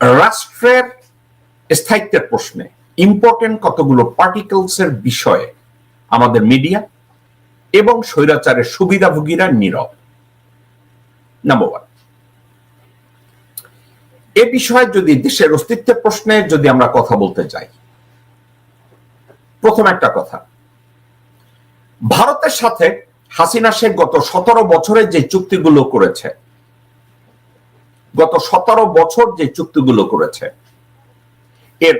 রাষ্ট্রের স্থায়িত্বের প্রশ্নে ইম্পর্টেন্ট কতগুলো পার্টিকেলস এর বিষয়ে আমাদের মিডিয়া এবং স্বৈরাচারের সুবিধাভোগীরা নীরব। নাম্বার ওয়ান এ বিষয়ে যদি দেশের অস্তিত্বের প্রশ্নে যদি আমরা কথা বলতে চাই প্রথম একটা কথা, ভারতের সাথে হাসিনা শেখ গত সতেরো বছরে যে চুক্তিগুলো করেছে গত সতেরো বছর যে চুক্তিগুলো করেছে, এর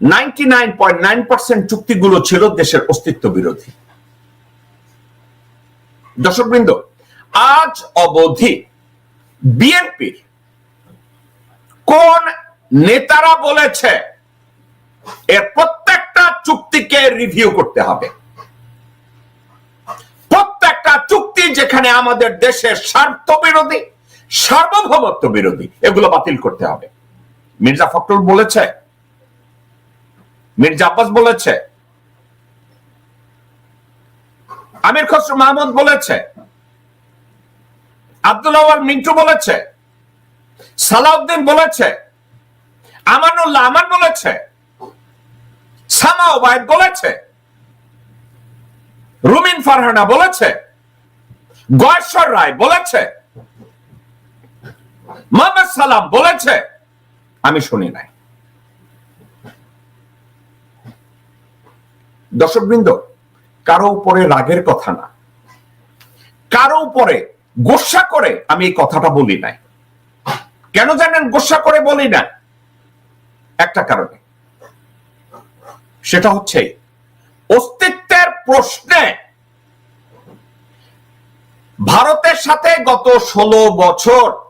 ninety nine point nine percent চুক্তিগুলো ছিল দেশের অস্তিত্ব বিরোধী। দর্শকবৃন্দ, আজ অবধি বিএনপির কোন নেতারা বলেছে এর প্রত্যেকটা চুক্তিকে রিভিউ করতে হবে? প্রত্যেকটা চুক্তি যেখানে আমাদের দেশের স্বার্থ বিরোধী সার্বভৌমত্ব বিরোধী, এগুলো বাতিল করতে হবে। মির্জা ফখরুল বলেছে, মির্জা আব্বাস বলেছে, আমির খসরু মাহমুদ বলেছে, আব্দুল মিন্টু বলেছে, সালাউদ্দিন বলেছে, আমানুল্লাহ আমান বলেছে, সামা ওবায়দ বলেছে, রুমিন ফারহানা বলেছে, গয়েশ্বর রায় বলেছে সালাম বলেছে, আমি শুনি নাই। দর্শকবৃন্দ, কারও উপরে রাগের কথা না। কারও উপরে গোসা করে আমি এই কথাটা বলি নাই। কেন জানেন গোসা করে বলি না একটা কারণে। সেটা হচ্ছে, অস্তিত্বের প্রশ্নে ভারতের সাথে গত ষোলো বছর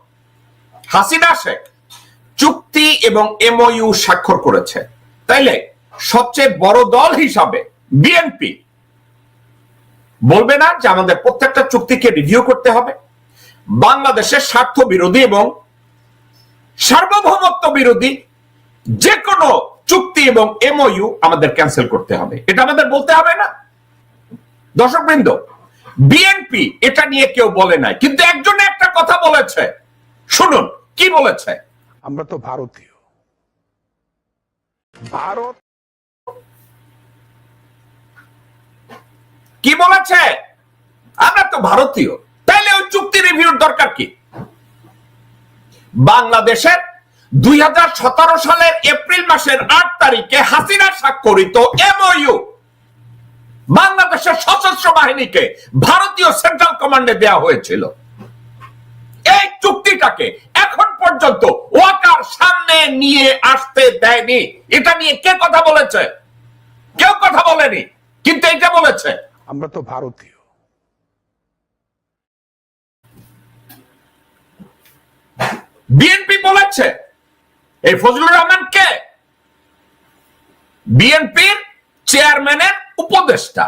হাসিনা শেখ চুক্তি এবং এমওইউ স্বাক্ষর করেছে। তাইলে সবচেয়ে বড় দল হিসাবে বিএনপি বলবে না যে আমাদের প্রত্যেকটা চুক্তিকে রিভিউ করতে হবে। বাংলাদেশের স্বার্থ বিরোধী এবং সার্বভৌমত্ব বিরোধী যে কোনো চুক্তি এবং এমওইউ আমাদের ক্যান্সেল করতে হবে। এটা আমাদের বলতে হবে না। দর্শকবৃন্দ বিএনপি এটা নিয়ে কেউ বলে নাই, কিন্তু একজনে একটা কথা বলেছে। শুনুন কি বলেছে? আমরা তো ভারতীয়। ভারত কি বলেছে? আমরা তো ভারতীয়। তাইলে ওই চুক্তি রিভিউর দরকার কি? বাংলাদেশের দুই হাজার সতেরো সালের এপ্রিল মাসের আট তারিখে হাসিনা স্বাক্ষরিত এমওইউ বাংলাদেশের সশস্ত্র বাহিনীকে ভারতীয় সেন্ট্রাল কমান্ডে দেওয়া হয়েছিল। এই চুক্তিটাকে এখন পর্যন্ত ওয়াকার সামনে নিয়ে আসতে দেয়নি। এটা নিয়ে কে কথা বলেছে? কেউ কথা বলেনি কিন্তু এটা বলেছে। আমরা তো ভারতীয়। বিএনপি বলেছে এই ফজলুর রহমান কে? বিএনপির চেয়ারম্যানের উপদেষ্টা।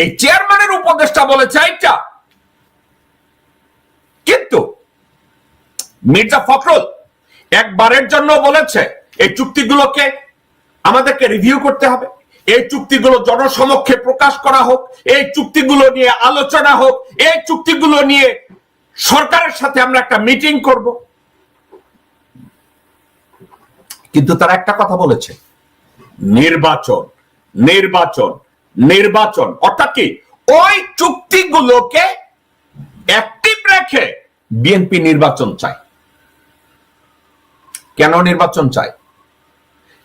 এই চেয়ারম্যানের উপদেষ্টা বলেছে এইটা। কিন্তু মির্জা ফখরুল একবারের জন্য বলেছে, এই চুক্তিগুলোকে আমাদেরকে রিভিউ করতে হবে। এই চুক্তিগুলো জনসমক্ষে প্রকাশ করা হোক, এই চুক্তিগুলো নিয়ে আলোচনা হোক, এই চুক্তিগুলো নিয়ে সরকারের সাথে আমরা একটা মিটিং করব। কিন্তু তারা একটা কথা বলেছে, নির্বাচন নির্বাচন। নির্বাচন। অর্থাৎ কি? ওই চুক্তিগুলোকে অ্যাক্টিভ রেখে বিএনপি নির্বাচন চায় কেন নির্বাচন চায়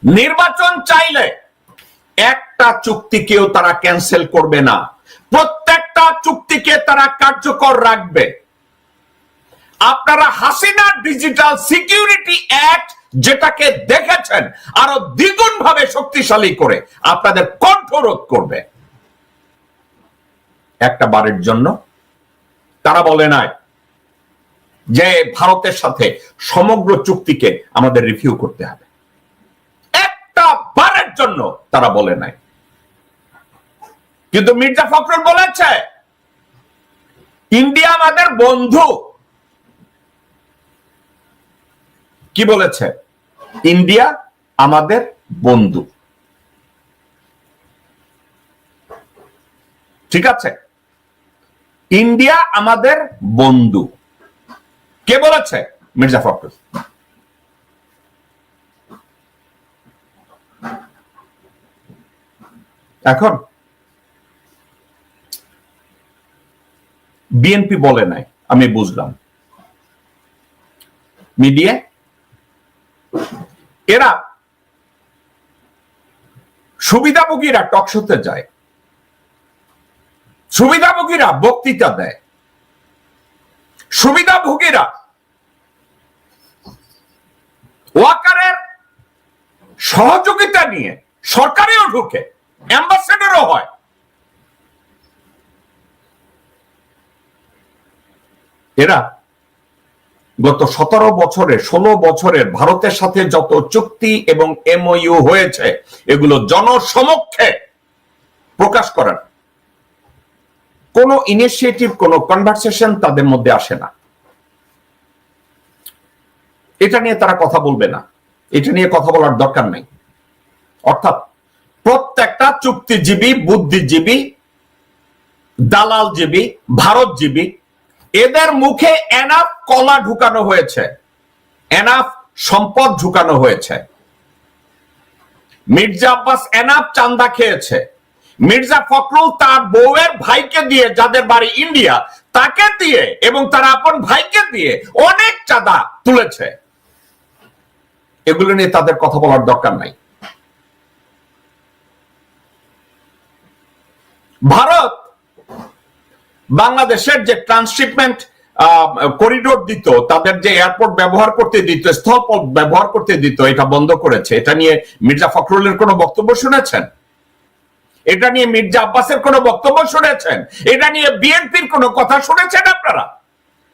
নির্বাচন চাইলে একটা চুক্তিকেও তারা ক্যান্সেল করবে না। প্রত্যেকটা চুক্তিকে তারা কার্যকর রাখবে। আপনারা হাসিনা ডিজিটাল সিকিউরিটি অ্যাক্ট যেটাকে দেখেছেন আরও দ্বিগুণ ভাবে শক্তিশালী করে আপনাদের কণ্ঠরোধ করবে। একটা বারের জন্য তারা বলে নাই যে ভারতের সাথে সমগ্র চুক্তিকে আমাদের রিভিউ করতে হবে। একটা বারের জন্য তারা বলে নাই। কিন্তু মির্জা ফখরুল বলেছে, ইন্ডিয়া আমাদের বন্ধু। কি বলেছে? ইন্ডিয়া আমাদের বন্ধু। ঠিক আছে? ইন্ডিয়া আমাদের বন্ধু। কে বলেছে? মির্জা ফখরুল। এখন বিএনপি বলে নাই, আমি বুঝলাম। মিডিয়া এরা সুবিধাভোগীরা টকশোতে যায়। সুবিধাভোগীরা বক্তৃতা দেয়। সুবিধাভোগীরা ওয়াকারের সহযোগিতা নিয়ে সরকারেও ঢুকে, অ্যাম্বাসেডারও হয়। এরা গত সতেরো বছরে, ষোলো বছরের ভারতের সাথে যত চুক্তি এবং এমওইউ হয়েছে, এগুলো জনসমক্ষে প্রকাশ করার কোন ইনিশিয়েটিভ কোন কনভারসেশন তাদের মধ্যে আসে না। এটা নিয়ে তারা কথা বলবে না। এটা নিয়ে কথা বলার দরকার নেই। অর্থাৎ প্রত্যেকটা চুক্তিজীবী, বুদ্ধিজীবী, দালালজীবী, ভারতজীবী এদের মুখে এনাফ কলা ঢুকানো হয়েছে। এনাফ সম্পদ ঢুকানো হয়েছে। মির্জা আব্বাস এনাফ চান্দা খেয়েছে। মির্জা ফখরুল তার বউয়ের ভাইকে দিয়ে যাদের বাড়ি ইন্ডিয়া, তাকে দিয়ে এবং তার আপন ভাইকে দিয়ে অনেক চাঁদা তুলেছে। এগুলো নিয়ে তাদের কথা বলার দরকার নাই ভারত বাংলাদেশের যে ট্রান্সশিপমেন্ট করিডোর দিত, তাদের যে এয়ারপোর্ট ব্যবহার করতে দিত স্থলপথ ব্যবহার করতে দিত, এটা বন্ধ করেছে। এটা নিয়ে মির্জা ফখরুলের কোনো বক্তব্য শুনেছেন? এটা নিয়ে মির্জা আব্বাসের কোনো বক্তব্য শুনেছেন? এটা নিয়ে বিএনপির কোনো কথা শুনেছেন আপনারা?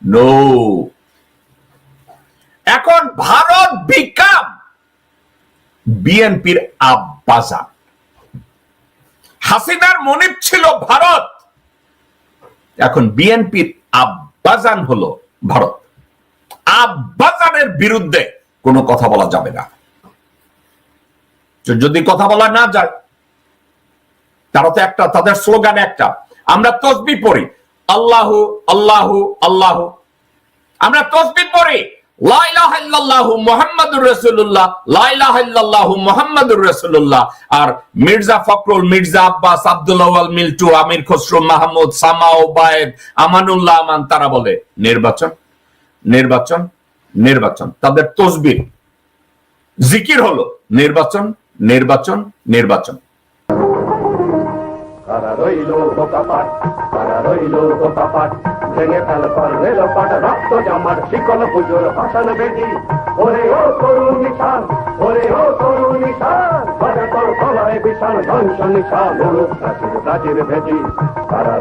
নো এখন ভারত বিকাম বিএনপির আব্বাজান। হাসিনার মনিব ছিল ভারত। এখন বিএনপির আব্বাজান হলো ভারত। আব্বাজানের বিরুদ্ধে কোনো কথা বলা যাবে না। যদি কথা বলা না যায়, তারা তো একটা, তাদের স্লোগান একটা। আমরা তসবি পড়ি, আল্লাহ আল্লাহ আল্লাহ। আমরা তসবি পড়ি। মির্জা মির্জা মিল্টু মাহমুদ তারা বলে নির্বাচন নির্বাচন নির্বাচন। তাদের তসবির জিকির হলো নির্বাচন নির্বাচন নির্বাচন। কারা রইল কারা রইল ভেঙে ফেল কর রেল পাট রক্ত জামার শিকল পুজোর ভাষণ বেদি ওরে ও তরু নিশান, ওরে ও তরু নিশান বাজে তোর বিশাল ধ্বংস নিশান প্রাচীর ভেদি কারা